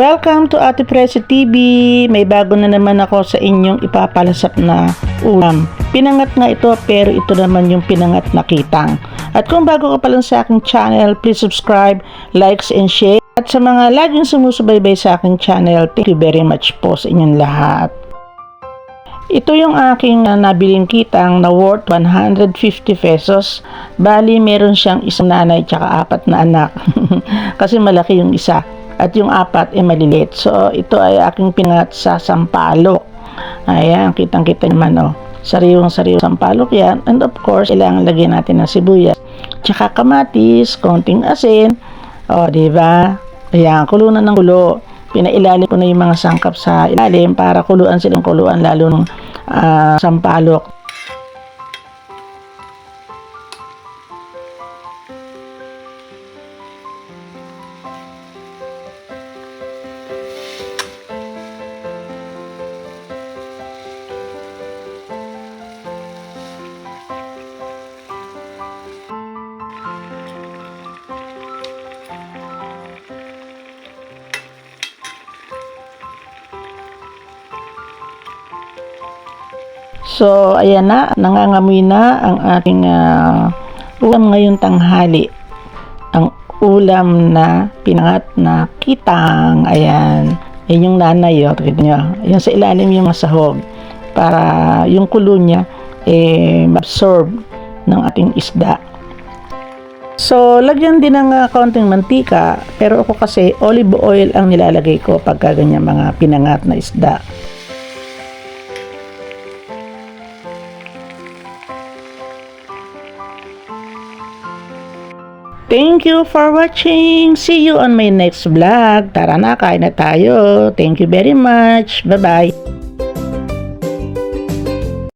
Welcome to Ate Presi TV. May bago na naman ako sa inyong ipapalasap na ulam. Pinangat nga ito pero ito naman yung pinangat na kitang. At kung bago ka pa lang sa aking channel, please subscribe, likes and share. At sa mga laging sumusubaybay sa aking channel, thank you very much po sa inyong lahat. Ito yung aking uh, nabiling kitang na worth 150 pesos. Bali, meron siyang isang nanay tsaka apat na anak. Kasi malaki yung isa. At yung apat ay maliliit. So, ito ay aking pinangat sa sampalok. Ayan, kitang-kita naman oh. Sariwang-sariwang sampalok yan. And of course, kailangan lagyan natin ng sibuyas. Tsaka kamatis, konting asin. O, di ba? Ayan, kulo na ng kulo pinailalim ko na yung mga sangkap sa ilalim para kuluan silang kuluan lalo ng ah, sampalok. So, ayan na, nangangamoy na ang ating ah, ulam ngayong tanghali. Ang ulam na pinangat na kitang, ayan. Yan yung nanay, oh, tignan nyo. Yan sa ilalim yung masahog para yung kulo niya eh, absorb ng ating isda. So, lagyan din ng ah, kaunting mantika, pero ako kasi olive oil ang nilalagay ko pagka ganyan mga pinangat na isda. Thank you for watching. See you on my next vlog. Tara na, kain na tayo. Thank you very much. Bye-bye.